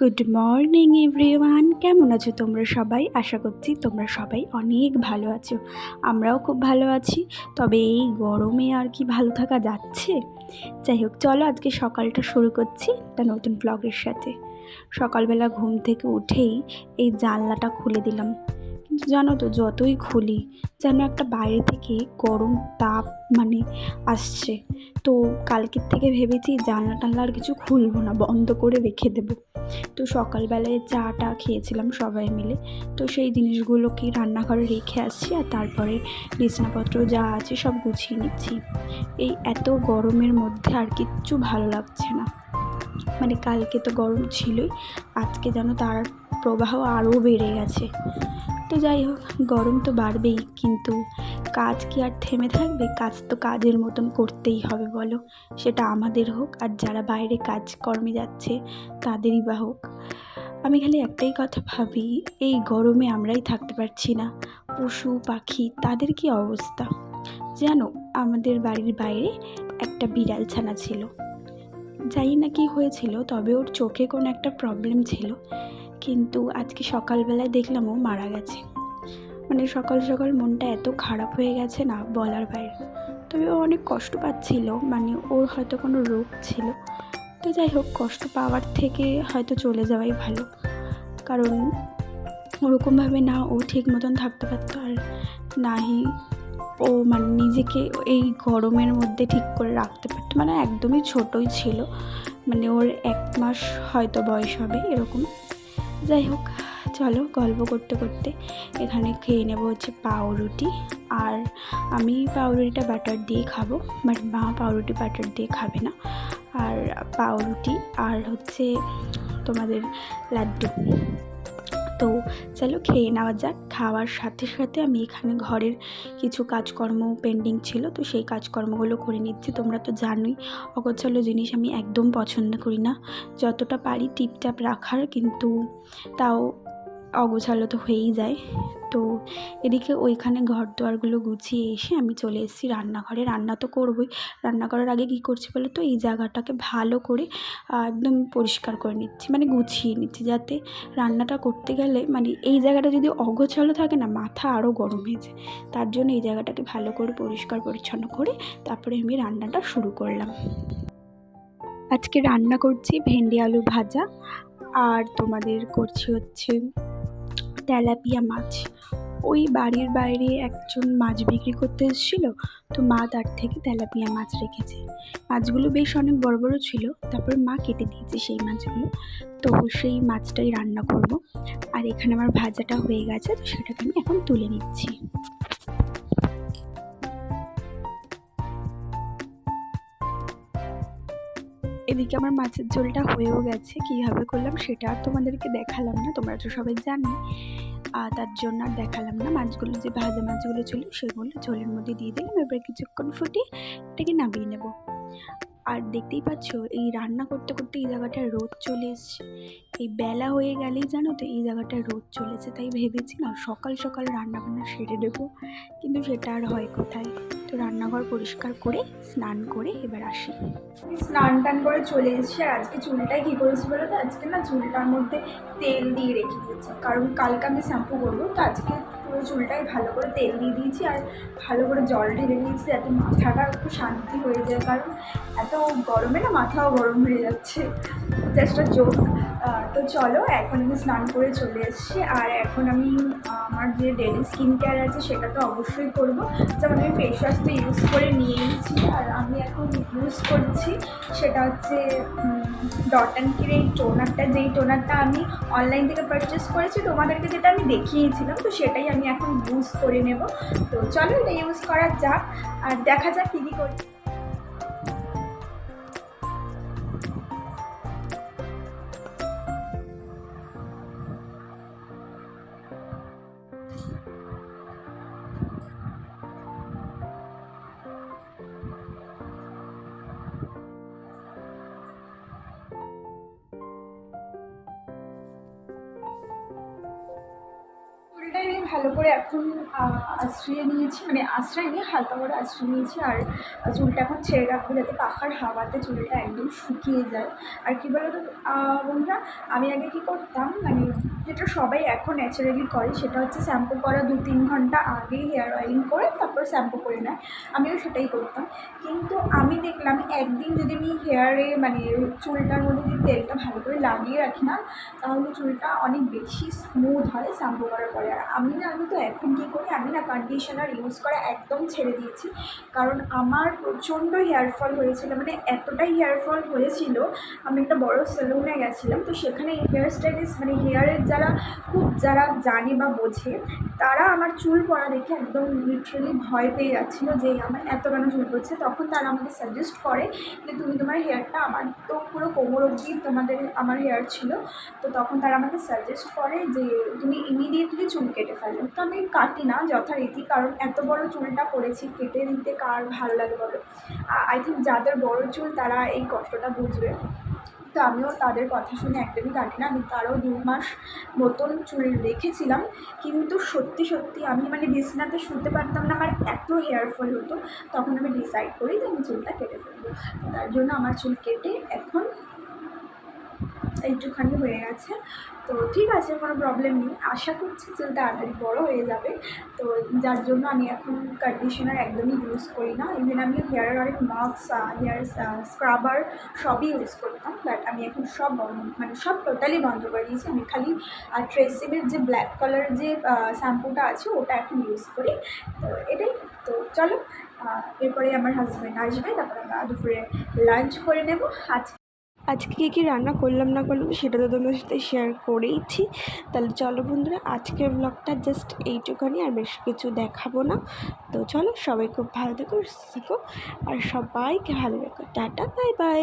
Good morning everyone কেমন আছো তোমরা সবাই? আশা করছি তোমরা সবাই অনেক ভালো আছো। আমরাও খুব ভালো আছি। তবে এই গরমে আর কি ভালো থাকা যাচ্ছে? যাই হোক, চলো আজকে সকালটা শুরু করছি একটা নতুন ব্লগের সাথে। সকালবেলা ঘুম থেকে উঠেই এই জানলাটা খুলে দিলাম। জানো তো, যতই খুলি, যেন একটা বাইরে থেকে গরম তাপ মানে আসছে। তো কালকের থেকে ভেবেছি জানলা টানলা আর কিছু খুলবো না, বন্ধ করে রেখে দেবো। তো সকালবেলায় চাটা খেয়েছিলাম সবাই মিলে। তো সেই জিনিসগুলোকে রান্নাঘরে রেখে আসছি আর তারপরে বিছনাপত্র যা আছে সব গুছিয়ে নিচ্ছি। এই এত গরমের মধ্যে আর কিচ্ছু ভালো লাগছে না। মানে কালকে তো গরম ছিলই, আজকে যেন তার প্রবাহ আরও বেড়ে গেছে। তো যাই হোক, গরম তো বাড়বেই, কিন্তু কাজ কি আর থেমে থাকবে? কাজ তো কাজের মতন করতেই হবে, বলো। সেটা আমাদের হোক, আর যারা বাইরে কাজকর্মে যাচ্ছে, তাদেরই বা হোক। আমি খালি একটাই কথা ভাবি, এই গরমে আমরাই থাকতে পারছি না। পশু, পাখি, তাদের কি অবস্থা? জানো, আমাদের বাড়ির বাইরে একটা বিড়াল ছানা ছিল। জানি না কি হয়েছিল, তবে ওর চোখে কোনো একটা প্রবলেম ছিল। কিন্তু আজকে সকালবেলায় দেখলাম ও মারা গেছে। মানে সকাল সকাল মনটা এত খারাপ হয়ে গেছে না বলার বাইরে। তবে ও অনেক কষ্ট পাচ্ছিল মানে ওর হয়তো কোনো রোগ ছিল। তো যাই হোক, কষ্ট পাওয়ার থেকে হয়তো চলে যাওয়াই ভালো। কারণ ওরকমভাবে না ও ঠিক মতন থাকতে পারতো আর নাহি ও মানে নিজেকে এই গরমের মধ্যে ঠিক করে রাখতে পারতো। মানে একদমই ছোটোই ছিল। মানে ওর এক মাস হয়তো বয়স হবে এরকম। যাই হোক, চলো গল্প করতে করতে এখানে খেয়ে নেব হচ্ছে পাউরুটি। আর আমি পাউরুটিটা বাটার দিয়ে খাব বাট মা পাউরুটি বাটার দিয়ে খাবে না। আর পাউরুটি আর হচ্ছে তোমাদের লাড্ডু। তো চলো খেয়ে নেওয়া যাক। খাওয়ার সাথে সাথে আমি এখানে ঘরের কিছু কাজকর্ম পেন্ডিং ছিল, তো সেই কাজকর্মগুলো করে নিচ্ছি। তোমরা তো জানোই, অগোছালো জিনিস আমি একদম পছন্দ করি না। যতটা পারি টিপটাপ রাখার, কিন্তু তাও অগোছালো তো হয়েই যায়। তো এদিকে ওইখানে ঘর দুয়ারগুলো গুছিয়ে এসে আমি চলে এসেছি রান্নাঘরে। রান্না তো করবই। রান্না করার আগে কী করছি বলো তো? এই জায়গাটাকে ভালো করে একদম পরিষ্কার করে নিচ্ছি। মানে গুছিয়ে নিচ্ছি যাতে রান্নাটা করতে গেলে মানে এই জায়গাটা যদি অগোছালো থাকে না, মাথা আরও গরম হয়ে যায়। তার জন্য এই জায়গাটাকে ভালো করে পরিষ্কার পরিচ্ছন্ন করে তারপরে আমি রান্নাটা শুরু করলাম। আজকে রান্না করছি ভেন্ডি আলু ভাজা। আর তোমাদের করছি হচ্ছে তেলাপিয়া মাছ। ওই বাড়ির বাইরে একজন মাছ বিক্রি করতে এসেছিল, তো মা তার থেকে তেলাপিয়া মাছ রেখেছে। মাছগুলো বেশ অনেক বড় বড় ছিল, তারপর মা কেটে দিয়েছে সেই মাছগুলো। তো সেই মাছটাই রান্না করব। আর এখানে আমার ভাজাটা হয়ে গেছে, তো সেটাকে আমি এখন তুলে নিচ্ছি। এদিকে আমার মাছের ঝোলটা হয়েও গেছে, কীভাবে করলাম সেটা আর তোমাদেরকে দেখালাম না, তোমরা তো সবাই জানো আর তার জন্য আর দেখালাম না মাছগুলো, যে ভাজা মাছগুলো ছিল সেগুলো ঝোলের মধ্যে দিয়ে দিলাম, এবার কিছুক্ষণ ফুটিয়ে এটাকে নামিয়ে নেব। আর দেখতেই পাচ্ছ, এই রান্না করতে করতে এই জায়গাটায় রোদ চলে এসছে। এই বেলা হয়ে গেলেই জানো তো এই জায়গাটায় রোদ চলেছে তাই ভেবেছি না সকাল সকাল রান্না বান্না সেরে দেবো কিন্তু সেটা আর হয় কোথায়? তো রান্নাঘর পরিষ্কার করে, স্নান করে এবার আসি। স্নান টান করে চলে এসেছি, আর আজকে চুলটাই কী করেছি বলো তো? আজকে না চুলটার মধ্যে তেল দিয়ে রেখে দিয়েছি, কারণ কালকে আমি শ্যাম্পু করব, তো আজকে পুরো চুলটাই ভালো করে তেল দিয়ে দিয়েছি আর ভালো করে জল ঢেলে দিয়েছি যাতে মাথাটা একটু শান্তি হয়ে যায়। কারণ এত গরমে না মাথাও গরম হয়ে যাচ্ছে। জাস্ট জোক তো চলো, এখন আমি স্নান করে চলে এসেছি। আর এখন আমি আমার যে ডেলি স্কিন কেয়ার আছে, সেটা তো অবশ্যই করব। যেমন আমি ফেস ওয়াশ তো ইউজ করে নিয়ে নিয়েছি, আর আমি এখন ইউজ করছি, সেটা হচ্ছে ডট অ্যান্ড কির এই টোনারটা যেই টোনারটা আমি অনলাইন থেকে পারচেস করেছি, তোমাদেরকে যেটা আমি দেখিয়েছিলাম, তো সেটাই আমি এখন ইউজ করে নেব। তো চলো, এটা ইউজ করা যাক, আর দেখা যাক কী কী করছি ভালো করে এখন আশ্রয় নিয়েছি মানে আশ্রয় নিয়ে হালকা করে আশ্রয় নিয়েছি আর চুলটা এখন ছেড়ে রাখব যাতে পাখার হাওয়াতে চুলটা একদম শুকিয়ে যায়। আর কী বলো তো আহ, বন্ধুরা আমি আগে কী করতাম মানে যেটা সবাই এখন ন্যাচারালি করে সেটা হচ্ছে শ্যাম্পু করা দু তিন ঘণ্টা আগেই হেয়ার অয়েলিং করে তারপর শ্যাম্পু করে নেয়। আমিও সেটাই করতাম। কিন্তু আমি দেখলাম একদিন যদি আমি হেয়ারে মানে চুলটার মধ্যে যদি তেলটা ভালো করে লাগিয়ে রাখি না তাহলে চুলটা অনেক বেশি স্মুথ হয় শ্যাম্পু করার পরে। আর আমি না আমি তো এখন কী করি? আমি না কন্ডিশনার ইউজ করা একদম ছেড়ে দিয়েছি। কারণ আমার প্রচণ্ড হেয়ার ফল হয়েছিল মানে এতটাই হেয়ার ফল হয়েছিল, আমি একটা বড় সেলুনে গেছিলাম, তো সেখানে হেয়ার স্টাইলিস্ট মানে হেয়ারের যারা, খুব যারা জানে বা বোঝে, তারা আমার চুল পড়া দেখে একদম লিটারেলি ভয় পেয়ে যাচ্ছিল যে আমার এত কেন চুল পড়ছে? তখন তারা আমাকে সাজেস্ট করে যে তুমি তোমার হেয়ারটা আমার তো পুরো কোমর অবধি তোমাদের আমার হেয়ার ছিল, তো তখন তারা আমাকে সাজেস্ট করে যে তুমি ইমিডিয়েটলি চুল কেটে ফেলো। তো আমি কাটি না যথারীতি, কারণ এত বড় চুলটা করেছি কেটে দিতে কার ভালো লাগে বলো? আই থিঙ্ক যাদের বড় চুল তারা এই কষ্টটা বুঝবে। তো আমিও তাদের কথা শুনে একদমই কাটি না। আমি তারও দু মাস মতন চুল রেখেছিলাম, কিন্তু সত্যি সত্যি আমি মানে বিছনাতে শুনতে পারতাম না, আমার এত হেয়ার ফল হতো, তখন আমি ডিসাইড করি যে আমি চুলটা কেটে ফেলব। তার জন্য আমার চুল কেটে এখন একটুখানি হয়ে গেছে। তো ঠিক আছে, কোনো প্রবলেম নেই। আশা করছি চুল তাড়াতাড়ি বড় হয়ে যাবে। তো যার জন্য আমি এখন কন্ডিশনার একদমই ইউজ করি না। ইভেন আমি হেয়ারের অনেক মাস্ক হেয়ার স্ক্রাবার সবই ইউজ করতাম। বাট আমি এখন সব মানে সব টোটালি বন্ধ করে দিয়েছি। আমি খালি ট্রেসিমের যে ব্ল্যাক কালার যে শ্যাম্পুটা আছে, ওটা এখন ইউজ করি। তো এটাই। তো চলো এরপরে আমার হাজব্যান্ড আসবে। তারপর আমরা দুপুরে লাঞ্চ করে নেব। আজ আজকে কী কী রান্না করলাম না করলাম সেটা তো তোমাদের সাথে শেয়ার করেইছি। তাহলে চলো বন্ধুরা, আজকের ব্লগটা জাস্ট এইটুখানি আর বেশ কিছু দেখাবো না। তো চলো সবাই খুব ভালো থেকো, সুস্থ থেকো, আর সবাইকে ভালো রেখো টাটা বাই বাই